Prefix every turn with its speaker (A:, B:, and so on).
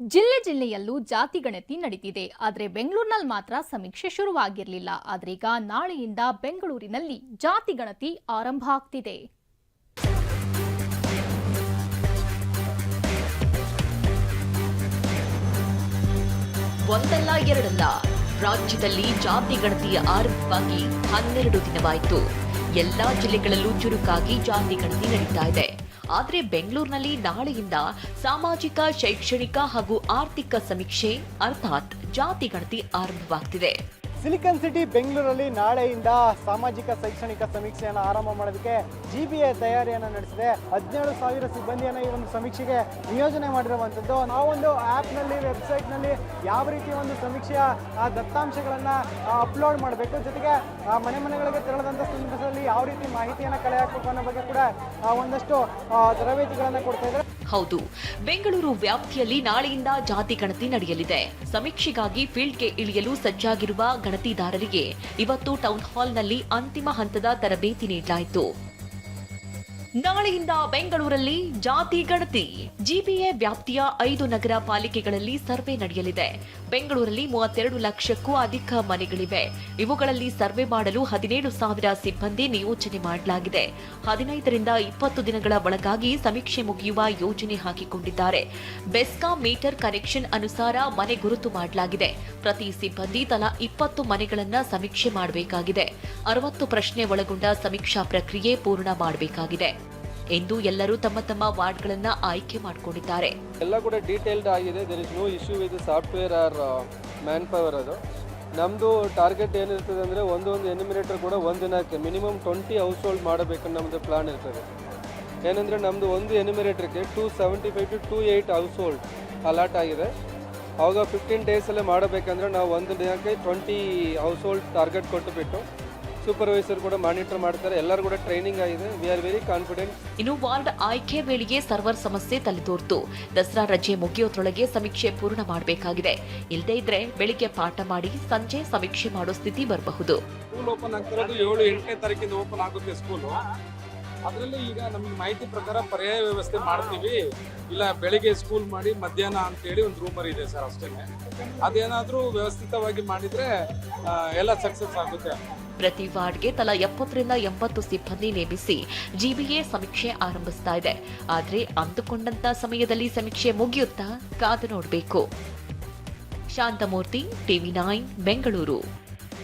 A: ಜಿಲ್ಲೆ ಜಿಲ್ಲೆಯಲ್ಲೂ ಜಾತಿ ಗಣತಿ ನಡೀತಿದೆ. ಆದರೆ ಬೆಂಗಳೂರಿನಲ್ಲಿ ಮಾತ್ರ ಸಮೀಕ್ಷೆ ಶುರುವಾಗಿರಲಿಲ್ಲ. ಆದ್ರೀಗ ನಾಳೆಯಿಂದ ಬೆಂಗಳೂರಿನಲ್ಲಿ ಜಾತಿ ಗಣತಿ ಆರಂಭ ಆಗ್ತಿದೆ.
B: ಒಂದಲ್ಲ ಎರಡಲ್ಲ, ರಾಜ್ಯದಲ್ಲಿ ಜಾತಿ ಗಣತಿಯ ಆರಂಭವಾಗಿ ಹನ್ನೆರಡು ದಿನವಾಯಿತು. ಎಲ್ಲಾ ಜಿಲ್ಲೆಗಳಲ್ಲೂ ಚುರುಕಾಗಿ ಜಾತಿ ಗಣತಿ ನಡೀತಾ ಇದೆ. ಆದರೆ ಬೆಂಗಳೂರಿನಲ್ಲಿ ನಾಳೆಯಿಂದ ಸಾಮಾಜಿಕ ಶೈಕ್ಷಣಿಕ ಹಾಗೂ ಆರ್ಥಿಕ ಸಮೀಕ್ಷೆ ಅರ್ಥಾತ್ ಜಾತಿ ಗಣತಿ ಆರಂಭವಾಗ್ತಿದೆ.
C: ಸಿಲಿಕಾನ್ ಸಿಟಿ ಬೆಂಗಳೂರಲ್ಲಿ ನಾಳೆಯಿಂದ ಸಾಮಾಜಿಕ ಶೈಕ್ಷಣಿಕ ಸಮೀಕ್ಷೆಯನ್ನು ಆರಂಭ ಮಾಡೋದಕ್ಕೆ ಜಿ ಬಿ ಎ ತಯಾರಿಯನ್ನು ನಡೆಸಿದೆ. ಹದಿನೇಳು ಸಾವಿರ ಸಿಬ್ಬಂದಿಯನ್ನು ಈ ಒಂದು ಸಮೀಕ್ಷೆಗೆ ನಿಯೋಜನೆ ಮಾಡಿರುವಂಥದ್ದು. ನಾವೊಂದು ಆ್ಯಪ್ನಲ್ಲಿ ವೆಬ್ಸೈಟ್ನಲ್ಲಿ ಯಾವ ರೀತಿ ಒಂದು ಸಮೀಕ್ಷೆಯ ಆ, ದತ್ತಾಂಶಗಳನ್ನು ಅಪ್ಲೋಡ್ ಮಾಡಬೇಕು. ಜೊತೆಗೆ ಆ, ಮನೆ ಮನೆಗಳಿಗೆ ತೆರಳದಂಥ ಸಂದರ್ಭದಲ್ಲಿ ಯಾವ ರೀತಿ ಮಾಹಿತಿಯನ್ನು ಕಲೆ ಹಾಕಬೇಕು ಅನ್ನೋ ಬಗ್ಗೆ ಕೂಡ ಒಂದಷ್ಟು ತರಬೇತಿಗಳನ್ನು ಕೊಡ್ತಾ ಇದ್ದಾರೆ.
B: ಹೌದು. ಬೆಂಗಳೂರು ವ್ಯಾಪ್ತಿಯಲ್ಲಿ ನಾಳೆಯಿಂದ ಜಾತಿ ಗಣತಿ ನಡೆಯಲಿದೆ. ಸಮೀಕ್ಷೆಗಾಗಿ ಫೀಲ್ಡ್ಗೆ ಇಳಿಯಲು ಸಜ್ಜಾಗಿರುವ ಗಣತಿದಾರರಿಗೆ ಇವತ್ತು ಟೌನ್ ಹಾಲ್ನಲ್ಲಿ ಅಂತಿಮ ಹಂತದ ತರಬೇತಿ ನೀಡಲಾಯಿತು. ನಾಳೆಯಿಂದ ಬೆಂಗಳೂರಲ್ಲಿ ಜಾತಿ ಗಣತಿ. ಜಿಪಿಎ ವ್ಯಾಪ್ತಿಯ ಐದು ನಗರ ಪಾಲಿಕೆಗಳಲ್ಲಿ ಸರ್ವೆ ನಡೆಯಲಿದೆ. ಬೆಂಗಳೂರಲ್ಲಿ ಮೂವತ್ತೆರಡು ಲಕ್ಷಕ್ಕೂ ಅಧಿಕ ಮನೆಗಳಿವೆ. ಇವುಗಳಲ್ಲಿ ಸರ್ವೆ ಮಾಡಲು ಹದಿನೇಳು ಸಾವಿರ ಸಿಬ್ಬಂದಿ ನಿಯೋಜನೆ ಮಾಡಲಾಗಿದೆ. ಹದಿನೈದರಿಂದ ಇಪ್ಪತ್ತು ದಿನಗಳ ಒಳಗಾಗಿ ಸಮೀಕ್ಷೆ ಮುಗಿಯುವ ಯೋಜನೆ ಹಾಕಿಕೊಂಡಿದ್ದಾರೆ. ಬೆಸ್ಕಾಂ ಮೀಟರ್ ಕನೆಕ್ಷನ್ ಅನುಸಾರ ಮನೆ ಗುರುತು ಮಾಡಲಾಗಿದೆ. ಪ್ರತಿ ಸಿಬ್ಬಂದಿ ತಲಾ ಇಪ್ಪತ್ತು ಮನೆಗಳನ್ನು ಸಮೀಕ್ಷೆ ಮಾಡಬೇಕಾಗಿದೆ. ಅರವತ್ತು ಪ್ರಶ್ನೆ ಒಳಗೊಂಡ ಸಮೀಕ್ಷಾ ಪ್ರಕ್ರಿಯೆ ಪೂರ್ಣ ಮಾಡಬೇಕಾಗಿದೆ. ಎಂದು ಎಲ್ಲರೂ ತಮ್ಮ ತಮ್ಮ ವಾರ್ಡ್ಗಳನ್ನು ಆಯ್ಕೆ ಮಾಡಿಕೊಂಡಿದ್ದಾರೆ.
D: ಎಲ್ಲ ಕೂಡ ಡೀಟೇಲ್ಡ್ ಆಗಿದೆ. There is no issue with software or man power ಅದು. ನಮ್ಮದು ಟಾರ್ಗೆಟ್ ಏನಿರ್ತದೆ ಅಂದರೆ ಒಂದೊಂದು ಎನಿಮಿನೇಟರ್ ಕೂಡ ಒಂದು ದಿನಕ್ಕೆ ಮಿನಿಮಮ್ ಟ್ವೆಂಟಿ ಹೌಸ್ ಹೋಲ್ಡ್ ಮಾಡಬೇಕು ನಮ್ಮದು ಪ್ಲಾನ್ ಇರ್ತದೆ. ಏನಂದರೆ ನಮ್ಮದು ಒಂದು ಎನಿಮಿನೇಟರ್ಗೆ two seventy five to two eight household allot ಆಗಿದೆ. ಅವಾಗ ಫಿಫ್ಟೀನ್ ಡೇಸಲ್ಲೇ ಮಾಡಬೇಕಂದ್ರೆ ನಾವು ಒಂದು ದಿನಕ್ಕೆ ಟ್ವೆಂಟಿ ಹೌಸ್ ಹೋಲ್ಡ್ ಟಾರ್ಗೆಟ್ ಕೊಟ್ಟುಬಿಟ್ಟು ಸೂಪರ್ವೈಸರ್ ಕೂಡ ಮಾನಿಟರ್ ಮಾಡ್ತಾರೆ. ಎಲ್ಲರೂ ಕೂಡ ಟ್ರೈನಿಂಗ್ ಆಗಿದೆ. ವಿ ಆರ್ ವೆರಿ ಕಾನ್ಫಿಡೆಂಟ್
B: ಇನ್ನು ವಾರ್ಡ್ ಆಯ್ಕೆ ವೇಳೆಗೆ ಸರ್ವರ್ ಸಮಸ್ಯೆ ತಲೆದೋರ್ತು. ದಸರಾ ರಜೆ ಮುಗಿಯೋದ್ರೊಳಗೆ ಸಮೀಕ್ಷೆ ಪೂರ್ಣ ಮಾಡಬೇಕಾಗಿದೆ. ಇಲ್ಲದೇ ಇದ್ರೆ ಬೆಳಿಗ್ಗೆ ಪಾಠ ಮಾಡಿ ಸಂಜೆ ಸಮೀಕ್ಷೆ ಮಾಡೋ ಸ್ಥಿತಿ ಬರಬಹುದು.
E: ಸ್ಕೂಲ್ ಓಪನ್ ಆಗ್ತಿರೋದು ಏಳು ಎಂಟನೇ ತಾರೀಕಿಂದ ಓಪನ್ ಆಗುತ್ತೆ ಸ್ಕೂಲು ಅದರಲ್ಲಿ ಈಗ ನಮಗೆ ಮಾಹಿತಿ ಪ್ರಕಾರ ಪರ್ಯಾಯ ವ್ಯವಸ್ಥೆ ಮಾಡ್ತೀವಿ. ಇಲ್ಲ, ಬೆಳಿಗ್ಗೆ ಸ್ಕೂಲ್ ಮಾಡಿ ಮಧ್ಯಾಹ್ನ ಅಂತೇಳಿ ಒಂದು ರೂಮರ್ ಇದೆ ಸರ್ ಅಷ್ಟೇ ಅದೇನಾದರೂ ವ್ಯವಸ್ಥಿತವಾಗಿ ಮಾಡಿದರೆ ಎಲ್ಲ ಸಕ್ಸಸ್ ಆಗುತ್ತೆ.
B: ಪ್ರತಿ ವಾರ್ಡ್ಗೆ ತಲಾ ಎಪ್ಪತ್ತರಿಂದ ಎಂಬತ್ತು ಸಿಬ್ಬಂದಿ ನೇಮಿಸಿ ಜಿಬಿಎ ಸಮೀಕ್ಷೆ ಆರಂಭಿಸ್ತಾ ಇದೆ. ಆದರೆ ಅಂದುಕೊಂಡಂತ ಸಮಯದಲ್ಲಿ ಸಮೀಕ್ಷೆ ಮುಗಿಯುತ್ತಾ ಕಾದು ನೋಡಬೇಕು. Shanthamurthy, TV nine, Bengaluru.